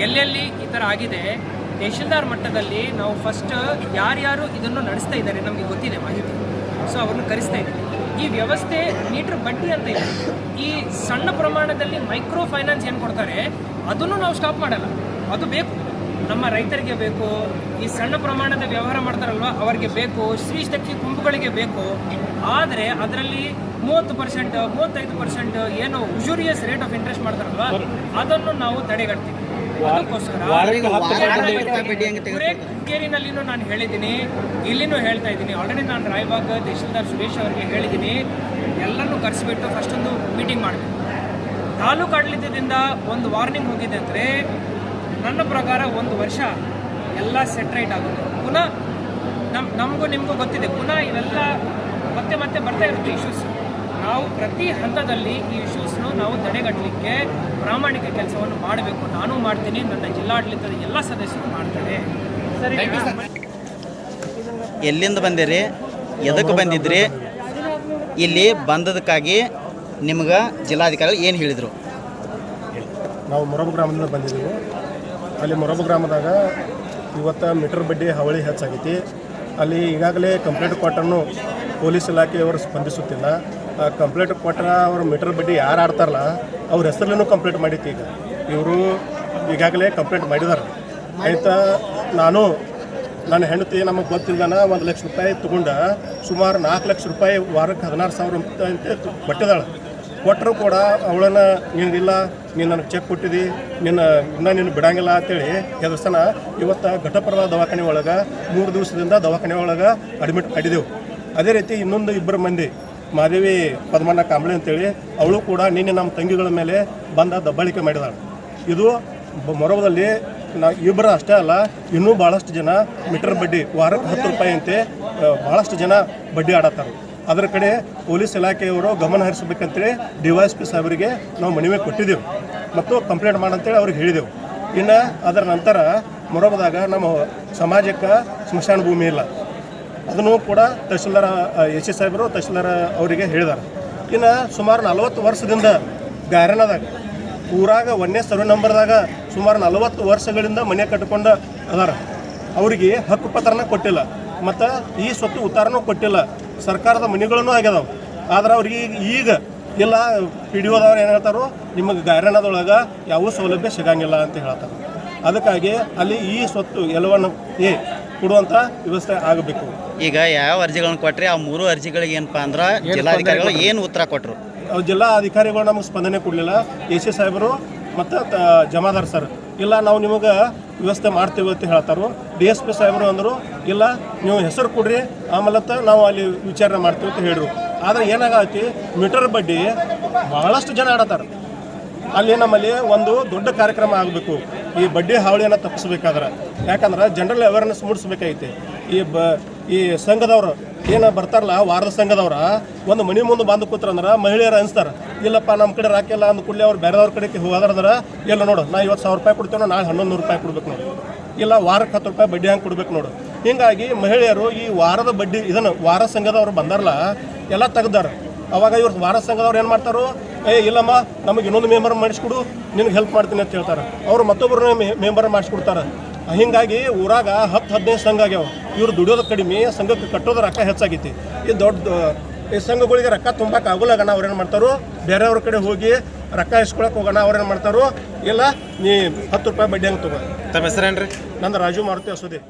ಎಲ್ಲೆಲ್ಲಿ ಈ ಥರ ಆಗಿದೆ, ತಹಶೀಲ್ದಾರ್ ಮಟ್ಟದಲ್ಲಿ ನಾವು ಫಸ್ಟ್ ಯಾರ್ಯಾರು ಇದನ್ನು ನಡೆಸ್ತಾ ಇದ್ದಾರೆ ನಮಗೆ ಗೊತ್ತಿದೆ ಮಾಹಿತಿ. ಸೊ ಅವ್ರನ್ನ ಕರೆಸ್ತಾ ಇದ್ದೀವಿ ಈ ವ್ಯವಸ್ಥೆ ಮೀಟರ್ ಬಡ್ಡಿ ಅಂತ ಇದೆ. ಈ ಸಣ್ಣ ಪ್ರಮಾಣದಲ್ಲಿ ಮೈಕ್ರೋ ಫೈನಾನ್ಸ್ ಏನು ಕೊಡ್ತಾರೆ, ಅದನ್ನು ನಾವು ಸ್ಟಾಪ್ ಮಾಡಲ್ಲ. ಅದು ಬೇಕು. ನಮ್ಮ ರೈತರಿಗೆ ಬೇಕು. ಈ ಸಣ್ಣ ಪ್ರಮಾಣದ ವ್ಯವಹಾರ ಮಾಡ್ತಾರಲ್ವ, ಅವರಿಗೆ ಬೇಕು. ಶ್ರೀ ಶಕ್ತಿ ಬೇಕು. ಆದರೆ, ಅದರಲ್ಲಿ ಮೂವತ್ತು ಪರ್ಸೆಂಟ್ ಮೂವತ್ತೈದು ಪರ್ಸೆಂಟ್ ಏನು ಉಜೂರಿಯಸ್ ರೇಟ್ ಆಫ್ ಇಂಟ್ರೆಸ್ಟ್ ಮಾಡ್ತಾರಲ್ವ? ಅದನ್ನು ನಾವು ತಡೆಗಟ್ತೀವಿ. ನಾನು ಹೇಳಿದ್ದೀನಿ ಇಲ್ಲಿನೂ ಹೇಳ್ತಾ ಇದ್ದೀನಿ. ಆಲ್ರೆಡಿ ನಾನು ರಾಯಬಾಗ್ ತಹಶೀಲ್ದಾರ್ ಸುರೇಶ್ ಅವರಿಗೆ ಹೇಳಿದ್ದೀನಿ. ಎಲ್ಲರನ್ನೂ ಕರೆಸಿಬಿಟ್ಟು ಫಸ್ಟ್ ಒಂದು ಮೀಟಿಂಗ್ ಮಾಡಬೇಕು. ತಾಲೂಕು ಆಡಳಿತದಿಂದ ಒಂದು ವಾರ್ನಿಂಗ್ ಹೋಗಿದೆ ಅಂದರೆ ನನ್ನ ಪ್ರಕಾರ ಒಂದು ವರ್ಷ ಎಲ್ಲ ಸೆಟ್ ರೈಟ್ ಆಗುತ್ತೆ. ಪುನಃ ನಮ್ ನಮಗೂ ನಿಮಗೂ ಗೊತ್ತಿದೆ. ಪುನಃ ಇವೆಲ್ಲ ಮತ್ತೆ ಮತ್ತೆ ಬರ್ತಾ ಇರುತ್ತೆ ಇಶ್ಯೂಸ್ ನಾವು ಪ್ರತಿ ಹಂತದಲ್ಲಿ ಈ ಇಶ್ಯೂಸ್ನು ನಾವು ತಡೆಗಟ್ಟಲಿಕ್ಕೆ ಪ್ರಾಮಾಣಿಕ ಕೆಲಸವನ್ನು ಮಾಡಬೇಕು. ನಾನು ಮಾಡ್ತೀನಿ ನನ್ನ ಜಿಲ್ಲಾಡಳಿತದ ಎಲ್ಲ ಸದಸ್ಯರು ಮಾಡ್ತಾರೆ. ಸರಿ ಎಲ್ಲಿಂದ ಬಂದಿರಿ? ಎದಕ್ಕೆ ಬಂದಿದ್ರಿ? ಇಲ್ಲಿ ಬಂದದಕ್ಕಾಗಿ ನಿಮ್ಗೆ ಜಿಲ್ಲಾಧಿಕಾರಿ ಏನು ಹೇಳಿದರು? ನಾವು ಮೊರಬು ಗ್ರಾಮದಿಂದ ಬಂದಿದ್ದೀವಿ. ಅಲ್ಲಿ ಮೊರಬು ಗ್ರಾಮದಾಗ ಇವತ್ತು ಮೀಟರ್ ಬಡ್ಡಿ ಹಾವಳಿ ಹೆಚ್ಚಾಗೈತಿ. ಅಲ್ಲಿ ಈಗಾಗಲೇ ಕಂಪ್ಲೇಂಟ್ ಕೊಟ್ಟನ್ನು ಪೊಲೀಸ್ ಇಲಾಖೆಯವರು ಸ್ಪಂದಿಸುತ್ತಿಲ್ಲ. ಕಂಪ್ಲೇಂಟ್ ಕೊಟ್ಟರೆ ಅವರು ಮೀಟರ್ ಬಡ್ಡಿ ಯಾರು ಆಡ್ತಾರಲ್ಲ, ಅವ್ರ ಹೆಸರಲ್ಲೂ ಕಂಪ್ಲೇಂಟ್ ಮಾಡೈತಿ ಈಗ. ಇವರು ಈಗಾಗಲೇ ಕಂಪ್ಲೇಂಟ್ ಮಾಡಿದಾರೆ. ಆಯ್ತಾ, ನಾನು, ನನ್ನ ಹೆಂಡತಿ ನಮಗೆ ಗೊತ್ತಿಲ್ಲದನ ಒಂದು ಲಕ್ಷ ರೂಪಾಯಿ ತೊಗೊಂಡ ಸುಮಾರು ನಾಲ್ಕು ಲಕ್ಷ ರೂಪಾಯಿ ವಾರಕ್ಕೆ ಹದಿನಾರು ಸಾವಿರ ಅಂತ ಕೊಟ್ಟಿದ್ದಾಳೆ. ಕೊಟ್ಟರು ಕೂಡ ಅವಳನ್ನ ನಿನಗಿಲ್ಲ ನೀನು ನನಗೆ ಚೆಕ್ ಕೊಟ್ಟಿದ್ದಿ ನಿನ್ನ, ಇನ್ನೂ ನೀನು ಬಿಡಂಗಿಲ್ಲ ಅಂತೇಳಿ ಎದುರ್ಸನ ಇವತ್ತು ಘಟಪ್ರದ ದವಾಖಾನೆ ಒಳಗೆ ಮೂರು ದಿವಸದಿಂದ ದವಾಖಾನೆ ಒಳಗೆ ಅಡ್ಮಿಟ್ ಮಾಡಿದೆವು ಅದೇ ರೀತಿ ಇನ್ನೊಂದು ಇಬ್ಬರು ಮಂದಿ, ಮಾದೇವಿ ಪದ್ಮಣ್ಣ ಕಾಂಬಳೆ ಅಂತೇಳಿ, ಅವಳು ಕೂಡ ನಿನ್ನೆ ನಮ್ಮ ತಂಗಿಗಳ ಮೇಲೆ ಬಂದ ದಬ್ಬಾಳಿಕೆ ಮಾಡಿದಾಳೆ. ಇದು ಮೊರಬದಲ್ಲಿ ನಾ ಇಬ್ಬರು ಅಷ್ಟೇ ಅಲ್ಲ, ಇನ್ನೂ ಭಾಳಷ್ಟು ಜನ ಮೀಟರ್ ಬಡ್ಡಿ, ವಾರಕ್ಕೆ ಹತ್ತು ರೂಪಾಯಿ ಅಂತೆ ಭಾಳಷ್ಟು ಜನ ಬಡ್ಡಿ ಆಡತ್ತಾರೆ. ಅದರ ಕಡೆ ಪೊಲೀಸ್ ಇಲಾಖೆಯವರು ಗಮನ ಹರಿಸಬೇಕಂತೇಳಿ ಡಿ ವೈ ಎಸ್ ಪಿ ಸಾಹೇಬರಿಗೆ ನಾವು ಮನವಿ ಕೊಟ್ಟಿದ್ದೆವು ಮತ್ತು ಕಂಪ್ಲೇಂಟ್ ಮಾಡಂತೇಳಿ ಅವ್ರಿಗೆ ಹೇಳಿದೆವು. ಇನ್ನು ಅದರ ನಂತರ ಮೊರಬದಾಗ ನಮ್ಮ ಸಮಾಜಕ್ಕೆ ಸ್ಮಶಾನ ಭೂಮಿ ಇಲ್ಲ. ಅದನ್ನು ಕೂಡ ತಹಶೀಲ್ದಾರ ಎಸ್ ಸಿ ಸಾಹೇಬರು ತಹಶೀಲ್ದಾರ ಅವರಿಗೆ ಹೇಳಿದ್ದಾರೆ ಇನ್ನು ಸುಮಾರು ನಲವತ್ತು ವರ್ಷದಿಂದ ಗಾಯರನದಾಗ ಊರಾಗ ಒಂದನೇ ಸರ್ವೆ ನಂಬರ್ದಾಗ ಸುಮಾರು ನಲವತ್ತು ವರ್ಷಗಳಿಂದ ಮನೆ ಕಟ್ಕೊಂಡು ಅದಾರ. ಅವರಿಗೆ ಹಕ್ಕು ಪತ್ರನ ಕೊಟ್ಟಿಲ್ಲ. ಮತ್ತು ಈ ಸ್ವತ್ತು ಉತ್ತಾರನೂ ಕೊಟ್ಟಿಲ್ಲ. ಸರ್ಕಾರದ ಮನೆಗಳನ್ನೂ ಆಗ್ಯದವು. ಆದ್ರೆ ಅವ್ರಿಗೆ ಈಗ- ಈಗ ಇಲ್ಲ ಪಿ ಡಿ ಒದವ್ರು ಏನು ಹೇಳ್ತಾರೋ, ನಿಮಗೆ ಗಾರಣದೊಳಗೆ ಯಾವ ಸೌಲಭ್ಯ ಸಿಗಂಗಿಲ್ಲ ಅಂತ ಹೇಳ್ತಾರೆ. ಅದಕ್ಕಾಗಿ ಅಲ್ಲಿ ಈ ಸ್ವತ್ತು ಎಲ್ಲವನ್ನು ಏ ಕೊಡುವಂಥ ವ್ಯವಸ್ಥೆ ಆಗಬೇಕು. ಈಗ ಯಾವ ಅರ್ಜಿಗಳನ್ನು ಕೊಟ್ರಿ ಆ ಮೂರು ಅರ್ಜಿಗಳಿಗೆ ಏನಪ್ಪಾ ಅಂದ್ರೆ ಜಿಲ್ಲಾಧಿಕಾರಿಗಳು ಏನು ಉತ್ತರ ಕೊಟ್ಟರು ಜಿಲ್ಲಾ ಅಧಿಕಾರಿಗಳು ನಮಗೆ ಸ್ಪಂದನೆ ಕೊಡಲಿಲ್ಲ. ಎ ಸಿ ಸಾಹೇಬರು ಮತ್ತು ಜಮಾದಾರ್ ಸರ್. ಇಲ್ಲ ನಾವು ನಿಮಗೆ ವ್ಯವಸ್ಥೆ ಮಾಡ್ತೇವೆ ಅಂತ ಹೇಳ್ತಾರೆ. ಡಿ ಎಸ್ ಪಿ ಸಾಹೇಬರು ಅಂದರು ಇಲ್ಲ ನೀವು ಹೆಸರು ಕೊಡ್ರಿ ಆಮೇಲೆ ನಾವು ಅಲ್ಲಿ ವಿಚಾರಣೆ ಮಾಡ್ತೀವಿ ಅಂತ ಹೇಳಿದ್ರು. ಆದರೆ ಏನಾಗತ್ತಿ ಮೀಟರ್ ಬಡ್ಡಿ ಬಹಳಷ್ಟು ಜನ ಆಡತ್ತಾರೆ ಅಲ್ಲಿ ನಮ್ಮಲ್ಲಿ ಒಂದು ದೊಡ್ಡ ಕಾರ್ಯಕ್ರಮ ಆಗಬೇಕು. ಈ ಬಡ್ಡಿ ಹಾವಳಿಯನ್ನು ತಪ್ಪಿಸಬೇಕಾದ್ರೆ. ಯಾಕಂದ್ರೆ ಜನರಲ್ ಅವೇರ್ನೆಸ್ ಮೂಡಿಸ್ಬೇಕಾಗೈತಿ. ಈ ಬ, ಈ ಸಂಘದವರು ಏನು ಬರ್ತಾರಲ್ಲ ವಾರದ ಸಂಘದವ್ರು, ಒಂದು ಮನೆ ಮುಂದೆ ಬಂದು ಕೂತ್ರಂದ್ರೆ ಮಹಿಳೆಯರು ಅನಿಸ್ತಾರೆ. ಇಲ್ಲಪ್ಪ ನಮ್ಮ ಕಡೆ ರಾಕಿಲ್ಲ ಅಂದ ಕೂಡಲೇ ಅವ್ರು ಬೇರೆದವ್ರ ಕಡೆಗೆ ಹೋಗೋದ್ರಂದ್ರೆ, ಇಲ್ಲ ನೋಡು, ನಾ ಇವತ್ತು ಸಾವಿರ ರೂಪಾಯಿ ಕೊಡ್ತೇವೆ ನಾಳೆ ಹನ್ನೊಂದು ನೂರು ರೂಪಾಯಿ ಕೊಡ್ಬೇಕು ನೋಡು. ಇಲ್ಲ ವಾರಕ್ಕೆ ಹತ್ತು ರೂಪಾಯಿ ಬಡ್ಡಿ ಹಂಗೆ ಕೊಡ್ಬೇಕು ನೋಡು. ಹೀಗಾಗಿ ಮಹಿಳೆಯರು ಈ ವಾರದ ಬಡ್ಡಿ, ಇದನ್ನು ವಾರ ಸಂಘದವ್ರು ಬಂದಾರಲ್ಲ, ಎಲ್ಲ ತೆಗ್ದಾರ. ಅವಾಗ ಇವ್ರು ವಾರ ಸಂಘದವ್ರು ಏನು ಮಾಡ್ತಾರೋ? ಏ ಇಲ್ಲಮ್ಮ ನಮಗೆ ಇನ್ನೊಂದು ಮೆಂಬರ್ ಮಾಡಿಸ್ಕೊಡು ನಿನಗೆ ಹೆಲ್ಪ್ ಮಾಡ್ತೀನಿ ಅಂತ ಹೇಳ್ತಾರೆ. ಅವ್ರು ಮತ್ತೊಬ್ಬರನ್ನ ಮೆಂಬರ್ ಮಾಡಿಸ್ಕೊಡ್ತಾರೆ. ಹಿಂಗಾಗಿ ಊರಾಗ ಹತ್ತು ಹದಿನೈದು ಸಂಘ ಆಗ್ಯಾವ. ಇವ್ರು ದುಡಿಯೋದು ಕಡಿಮೆ ಸಂಘಕ್ಕೆ ಕಟ್ಟೋದು ರೊಕ್ಕ ಹೆಚ್ಚಾಗೈತಿ. ಈ ದೊಡ್ಡ ಈ ಸಂಘಗಳಿಗೆ ರೊಕ್ಕ ತುಂಬಕ್ಕೆ ಆಗೋಲಾಗಣ ಅವ್ರೇನು ಏನು ಮಾಡ್ತಾರೋ? ಬೇರೆಯವ್ರ ಕಡೆ ಹೋಗಿ ರೊಕ್ಕ ಇಸ್ಕೊಳಕ್ಕೆ ಹೋಗೋಣ ಅವ್ರೇನು ಏನು ಮಾಡ್ತಾರೋ? ಇಲ್ಲ ನೀ ಹತ್ತು ರೂಪಾಯಿ ಬಡ್ಡಿ ಹಂಗೆ ತಗೋ. ತಮ್ಮ ಹೆಸರೇನ್ರಿ? ನಂದು ರಾಜು ಮಾರುತಿ ಅಸೋದೆ.